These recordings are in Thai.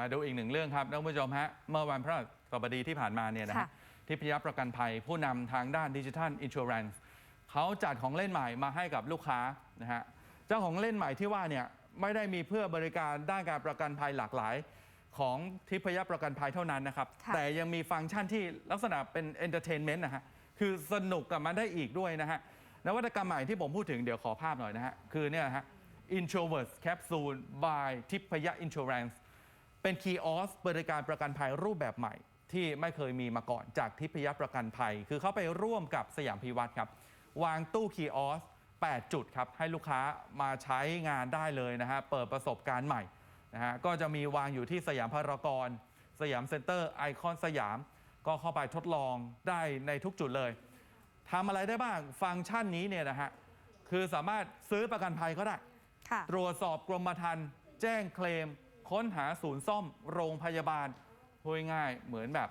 มาดูอีกหนึ่งเรื่องครับท่านผู้ชมฮะเมื่อวันพระสบดีที่ผ่านมาเนี่ยนะฮะค่ะทิพยประกันภัยผู้นำทางด้านดิจิทัลอินชูแรนซ์เขาจัดของเล่นใหม่มาให้กับลูกค้านะฮะเจ้าของเล่นใหม่ที่ว่าเนี่ยไม่ได้มีเพื่อบริการด้านการประกันภัยหลากหลายของทิพยประกันภัยเท่านั้นนะครับค่ะแต่ยังมีฟังก์ชันที่ลักษณะเป็นเอนเตอร์เทนเมนต์นะฮะ คือสนุกกับมันได้อีกด้วยนะฮะ นวัตกรรมใหม่ที่ผมพูดถึงเดี๋ยวขอภาพหน่อยนะฮะ คือเนี่ยนะฮะ Introvert Capsule by ทิพย Insurance เป็นคีย์ออสบริการประกันภัยรูปแบบใหม่ ที่ไม่เคยมีมาก่อนจากทิพยประกันภัย คือเขาไปร่วมกับสยามพิวัตรครับ วางตู้คีย์ออส8จุดครับ ให้ลูกค้ามาใช้งานได้เลยนะฮะ เปิดประสบการณ์ใหม่นะฮะ ก็จะมีวางอยู่ที่สยามพารากอนสยามเซ็นเตอร์ไอคอนสยาม ก็เข้าไปทดลองได้ในทุกจุดเลยทำอะไรได้บ้างฟังก์ชันนี้เนี่ยนะฮะ คือสามารถซื้อประกันภัยก็ได้ค่ะตรวจสอบกรมธรรม์แจ้งเคลม ค้นหาศูนย์ซ่อมโรงพยาบาลพูดง่ายๆเหมือนแบบ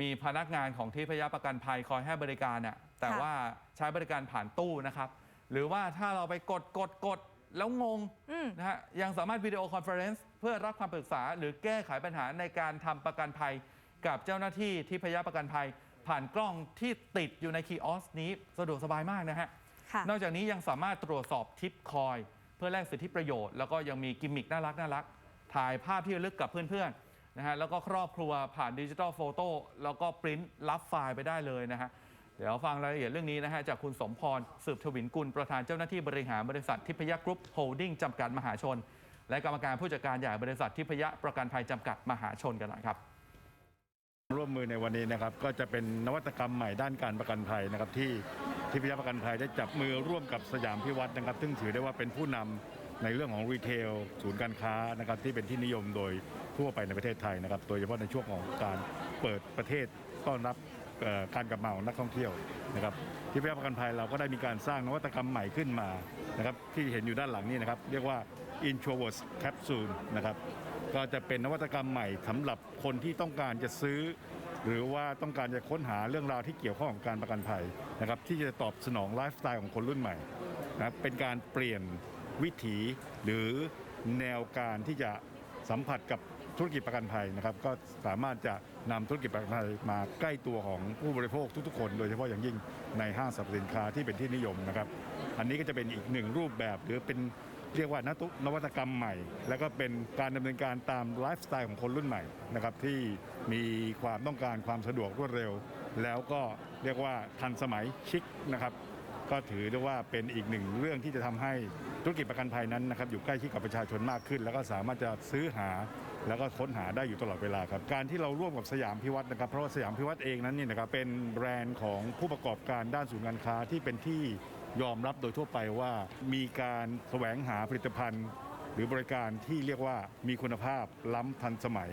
มีพนักงานของที่พยาประกันภัยคอยให้บริการน่ะแต่ค่ะว่าใช้บริการผ่านตู้นะครับ หรือว่าถ้าเราไปกดกดกดแล้วงงอืมนะฮะยังสามารถวิดีโอคอนเฟอเรนซ์เพื่อรับความปรึกษา หรือแก้ไขปัญหาในการทำประกันภัย กับเจ้าหน้าที่ที่พยาประกันภัย ผ่านกล้องที่ติดอยู่ในคีย์ออสนี้สะดวกสบายมากนะฮะค่ะนอกจากนี้ยังสามารถตรวจสอบทิปคอย เพื่อแลกสิทธิประโยชน์แล้วก็ยังมีกิมมิคน่ารักน่ารัก ถ่ายภาพที่ระลึกกับเพื่อนๆนะฮะแล้วก็ครอบครัวผ่านดิจิ t a ลโฟโต้แล้วก็ปริ้นรับไฟล์ไปได้เลยนะฮะเดี๋ยวฟังรายละเอียดเรื่องนี้นะฮะจากคุณสมพรสืบทวินกุล ประธานเจ้าหน้าที่บริหารบริษัททิพยกรุ๊ปโฮลดิ้งจำกัดมหาชน และกรรมการผู้จัดการใหญ่บริษัททิพยประกันภัยจำกัดมหาชนกันหน่อยครับร่วมมือในวันนี้นะครับก็จะเป็นนวัตกรรมใหม่ด้านการประกันภัยนะครับที่ที่พิยประกันภัยได้จับมือร่วมกับสยามพิวัตรนะครับ ซึ่งถือได้ว่าเป็นผู้นำ ในเรื่องของรีเทลศูนย์การค้านะครับที่เป็นที่นิยมโดยทั่วไปในประเทศไทยนะครับโดยเฉพาะในช่วงของการเปิดประเทศต้อนรับการกลับมาของนักท่องเที่ยวนะครับที่พิยาประกันภัยเราก็ได้มีการสร้างนวัตกรรมใหม่ขึ้นมานะครับที่เห็นอยู่ด้านหลังนี่นะครับเรียกว่า Introvert Capsule นะครับก็จะเป็นนวัตกรรมใหม่สำหรับคนที่ต้องการจะซื้อ หรือว่าต้องการจะค้นหาเรื่องราวที่เกี่ยวข้องกับการประกันภัยนะครับที่จะตอบสนองไลฟ์สไตล์ของคนรุ่นใหม่นะเป็นการเปลี่ยน วิถีหรือแนวการที่จะสัมผัสกับธุรกิจประกันภัยนะครับ ก็สามารถจะนำธุรกิจประกันภัยมาใกล้ตัวของผู้บริโภคทุกๆคน โดยเฉพาะอย่างยิ่งในห้างสรรพสินค้าที่เป็นที่นิยมนะครับ อันนี้ก็จะเป็นอีกหนึ่งรูปแบบหรือเป็นเรียกว่านนวัตกรรมใหม่ แล้วก็เป็นการดำเนินการตามไลฟ์สไตล์ของคนรุ่นใหม่นะครับที่มีความต้องการความสะดวกรวดเร็ว แล้วก็เรียกว่าทันสมัยชิคนะครับ ก็ถือได้ว่าเป็นอีกหนึ่งเรื่องที่จะทำให้ธุรกิจประกันภัยนั้นนะครับอยู่ใกล้ชิดกับประชาชนมากขึ้น แล้วก็สามารถจะซื้อหาแล้วก็ค้นหาได้อยู่ตลอดเวลาครับ การที่เราร่วมกับสยามพิวัตรนะครับ เพราะว่าสยามพิวัตรเองนั้นนี่นะครับเป็นแบรนด์ของผู้ประกอบการด้านศูนย์การค้าที่เป็นที่ยอมรับโดยทั่วไปว่ามีการแสวงหาผลิตภัณฑ์ หรือบริการที่เรียกว่ามีคุณภาพล้ำทันสมัย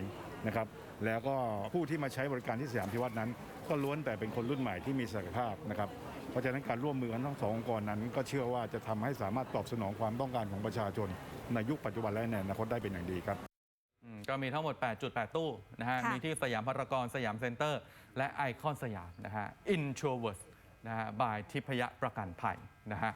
นะครับแล้วก็ผู้ที่มาใช้บริการที่สยามพิวัตรนั้น ก็ล้วนแต่เป็นคนรุ่นใหม่ที่มีศักยภาพนะครับเพราะฉะนั้นการร่วมมือกันทั้งสององค์กรนั้น ก็เชื่อว่าจะทำให้สามารถตอบสนองความต้องการของประชาชน ในยุคปัจจุบันและในอนาคตได้เป็นอย่างดีครับอืมก็มีทั้งหมด 8.8 ตู้นะฮะค่ะมีที่สยามพารากอนสยามเซ็นเตอร์ และไอคอนสยามนะฮะ Introvert นะฮะ บายทิพยประกันภัยนะฮะ